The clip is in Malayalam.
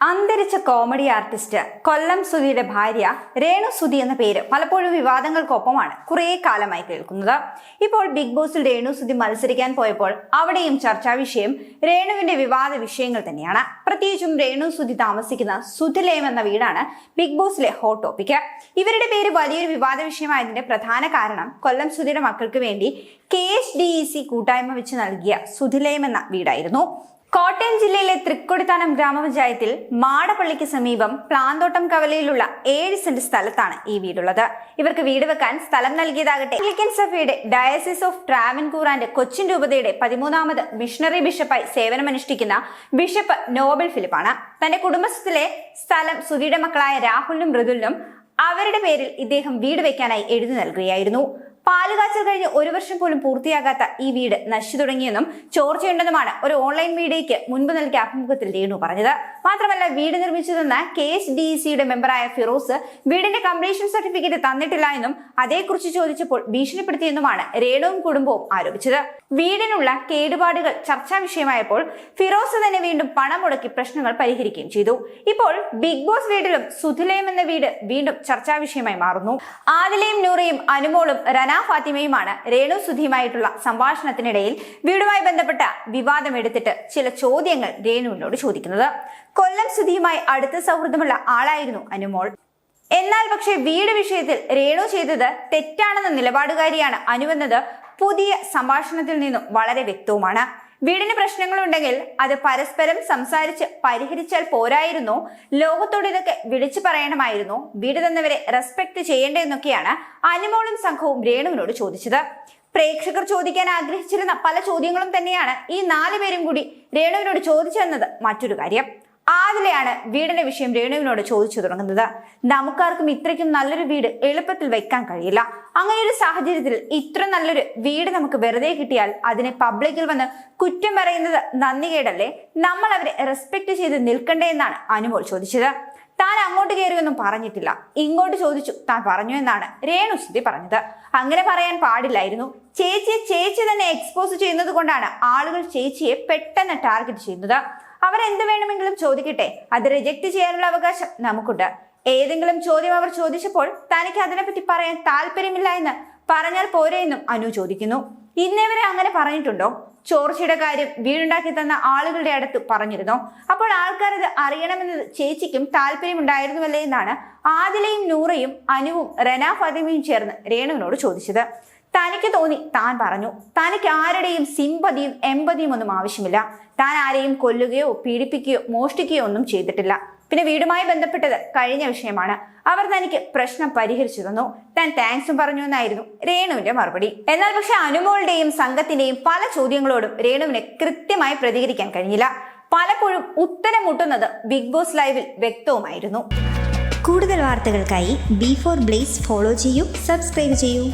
അന്തരിച്ച കോമഡി ആർട്ടിസ്റ്റ് കൊല്ലം സുധിയുടെ ഭാര്യ രേണു സുധി എന്ന പേര് പലപ്പോഴും വിവാദങ്ങൾക്കൊപ്പമാണ് കുറേ കാലമായി കേൾക്കുന്നത്. ഇപ്പോൾ ബിഗ് ബോസിൽ രേണു സുധി മത്സരിക്കാൻ പോയപ്പോൾ അവിടെയും ചർച്ചാ വിഷയം രേണുവിന്റെ വിവാദ വിഷയങ്ങൾ തന്നെയാണ്. പ്രത്യേകിച്ചും രേണു സുധി താമസിക്കുന്ന സുധിലയം എന്ന വീടാണ് ബിഗ് ബോസിലെ ഹോട്ട് ടോപ്പിക് ഇവരുടെ പേര് വലിയൊരു വിവാദ വിഷയമായതിന്റെ പ്രധാന കാരണം കൊല്ലം സുധിയുടെ മക്കൾക്ക് വേണ്ടി K H D E C കൂട്ടായ്മ വെച്ച് നൽകിയ സുധിലയം എന്ന വീടായിരുന്നു. കോട്ടയം ജില്ലയിലെ തൃക്കൊടിത്താനം ഗ്രാമപഞ്ചായത്തിൽ മാടപ്പള്ളിക്ക് സമീപം പ്ലാന്തോട്ടം കവലയിലുള്ള ഏഴ് സെന്റ് സ്ഥലത്താണ് ഈ വീടുള്ളത്. ഇവർക്ക് വീട് വെക്കാൻ സ്ഥലം നൽകിയതാകട്ടെ. അംഗ്ലിക്കൻ സഭയുടെ diocese of Travancore and Cochin രൂപതയുടെ പതിമൂന്നാമത് മിഷണറി ബിഷപ്പായി സേവനമനുഷ്ഠിക്കുന്ന ബിഷപ്പ് നോബൽ ഫിലിപ്പാണ്. തന്റെ കുടുംബത്തിലെ സ്ഥലം സുധിയുടെ മക്കളായ രാഹുലിനും മൃദുലിനും അവരുടെ പേരിൽ ഇദ്ദേഹം വീട് വെക്കാനായി എഴുതി നൽകുകയായിരുന്നു. പാലുകാച്ചൽ കഴിഞ്ഞ് ഒരു വർഷം പോലും പൂർത്തിയാകാത്ത ഈ വീട് നശിച്ചു തുടങ്ങിയെന്നും ചോർച്ചയുണ്ടെന്നുമാണ് ഒരു ഓൺലൈൻ മീഡിയയ്ക്ക് മുൻപ് നൽകിയ അഭിമുഖത്തിൽ രേണു പറഞ്ഞത്. മാത്രമല്ല വീട് നിർമ്മിച്ചതെന്ന് കെ എസ് ഡി സിയുടെ മെമ്പറായ ഫിറോസ് വീടിന്റെ കംപ്ലീഷൻ സർട്ടിഫിക്കറ്റ് തന്നിട്ടില്ല എന്നും അതേക്കുറിച്ച് ചോദിച്ചപ്പോൾ ഭീഷണിപ്പെടുത്തിയെന്നുമാണ് രേണുവും കുടുംബവും ആരോപിച്ചത്. വീടിനുള്ള കേടുപാടുകൾ ചർച്ചാ വിഷയമായപ്പോൾ ഫിറോസ് തന്നെ വീണ്ടും പണം മുടക്കി പ്രശ്നങ്ങൾ പരിഹരിക്കുകയും ചെയ്തു. ഇപ്പോൾ ബിഗ് ബോസ് വീട്ടിലും സുധിലയം എന്ന വീട് വീണ്ടും ചർച്ചാ വിഷയമായി മാറുന്നു. ആദിലയും നൂറയും അനുമോളും ഫാത്തിമയുമാണ്. രേണു സുധിയുമായിട്ടുള്ള സംഭാഷണത്തിനിടയിൽ വീടുമായി ബന്ധപ്പെട്ട വിവാദം എടുത്തിട്ട് ചില ചോദ്യങ്ങൾ രേണുവിനോട് ചോദിക്കുന്നത്. കൊല്ലം സുധിയുമായി അടുത്ത സൗഹൃദമുള്ള ആളായിരുന്നു അനുമോൾ. എന്നാൽ പക്ഷേ വീട് വിഷയത്തിൽ രേണു ചെയ്തത് തെറ്റാണെന്ന നിലപാടുകാരിയാണ് അനുവെന്നത് പുതിയ സംഭാഷണത്തിൽ നിന്നും വളരെ വ്യക്തവുമാണ്. വീടിന് പ്രശ്നങ്ങളുണ്ടെങ്കിൽ അത് പരസ്പരം സംസാരിച്ച് പരിഹരിച്ചാൽ പോരായിരുന്നു. ലോകത്തോട് ഇതൊക്കെ വിളിച്ചു പറയണമായിരുന്നു. വീട് തന്നവരെ റെസ്പെക്ട് ചെയ്യേണ്ടതെന്നൊക്കെയാണ് അനുമോളും സംഘവും രേണുവിനോട് ചോദിച്ചത്. പ്രേക്ഷകർ ചോദിക്കാൻ ആഗ്രഹിച്ചിരുന്ന പല ചോദ്യങ്ങളും തന്നെയാണ് ഈ നാലുപേരും കൂടി രേണുവിനോട് ചോദിച്ചെന്നത് മറ്റൊരു കാര്യം. ആദിലെയാണ് വീടിന്റെ വിഷയം രേണുവിനോട് ചോദിച്ചു തുടങ്ങുന്നത്. നമുക്കാർക്കും ഇത്രയ്ക്കും നല്ലൊരു വീട് എളുപ്പത്തിൽ വെക്കാൻ കഴിയില്ല. അങ്ങനെ ഒരു സാഹചര്യത്തിൽ ഇത്ര നല്ലൊരു വീട് നമുക്ക് വെറുതെ കിട്ടിയാൽ അതിനെ പബ്ലിക്കിൽ വന്ന് കുറ്റം പറയുന്നത് നന്ദികേടല്ലേ? നമ്മൾ അവരെ റെസ്പെക്ട് ചെയ്ത് നിൽക്കണ്ടേ എന്നാണ് അനുമോൾ ചോദിച്ചത്. താൻ അങ്ങോട്ട് കയറിയൊന്നും പറഞ്ഞിട്ടില്ല. ഇങ്ങോട്ട് ചോദിച്ചു താൻ പറഞ്ഞു എന്നാണ്. രേണു സുധി പറഞ്ഞത്. അങ്ങനെ പറയാൻ പാടില്ലായിരുന്നു. ചേച്ചിയെ ചേച്ചി തന്നെ എക്സ്പോസ് ചെയ്യുന്നത് കൊണ്ടാണ് ആളുകൾ ചേച്ചിയെ പെട്ടെന്ന് ടാർഗറ്റ് ചെയ്യുന്നത്. അവരെന്ത് വേണമെങ്കിലും ചോദിക്കട്ടെ. അത് റിജക്ട് ചെയ്യാനുള്ള അവകാശം നമുക്കുണ്ട്. ഏതെങ്കിലും ചോദ്യം അവർ ചോദിച്ചപ്പോൾ തനിക്ക് അതിനെപ്പറ്റി പറയാൻ താല്പര്യമില്ല എന്ന് പറഞ്ഞാൽ പോരെ എന്നും അനു ചോദിക്കുന്നു. ഇന്നേവരെ അങ്ങനെ പറഞ്ഞിട്ടുണ്ടോ? ചോർച്ചയുടെ കാര്യം വീടുണ്ടാക്കി തന്ന ആളുകളുടെ അടുത്ത് പറഞ്ഞിരുന്നോ? അപ്പോൾ ആൾക്കാർ ഇത് ചേച്ചിക്കും താല്പര്യമുണ്ടായിരുന്നുവല്ലേ എന്നാണ് ആദിലയും നൂറയും അനുവും റന ഫാത്തിമയും ചേർന്ന് രേണുവിനോട് ചോദിച്ചത്. തനിക്ക് തോന്നി താൻ പറഞ്ഞു. തനിക്ക് ആരുടെയും സിമ്പതിയും എമ്പതിയും ഒന്നും ആവശ്യമില്ല. താൻ ആരെയും കൊല്ലുകയോ പീഡിപ്പിക്കുകയോ മോഷ്ടിക്കുകയോ ഒന്നും ചെയ്തിട്ടില്ല. പിന്നെ വീടുമായി ബന്ധപ്പെട്ടത് കഴിഞ്ഞ വിഷയമാണ്. അവർ തനിക്ക് പ്രശ്നം പരിഹരിച്ചു തന്നു. താൻ താങ്ക്സും പറഞ്ഞു എന്നായിരുന്നു രേണുവിന്റെ മറുപടി. എന്നാൽ പക്ഷെ അനുമോളുടെയും സംഘത്തിന്റെയും പല ചോദ്യങ്ങളോടും രേണുവിനെ കൃത്യമായി പ്രതികരിക്കാൻ കഴിഞ്ഞില്ല. പലപ്പോഴും ഉത്തരം മുട്ടുന്നത് ബിഗ് ബോസ് ലൈവിൽ വ്യക്തവുമായിരുന്നു. കൂടുതൽ വാർത്തകൾക്കായി ബി ഫോർ ബ്ലേസ് ഫോളോ ചെയ്യൂ സബ്സ്ക്രൈബ് ചെയ്യൂ.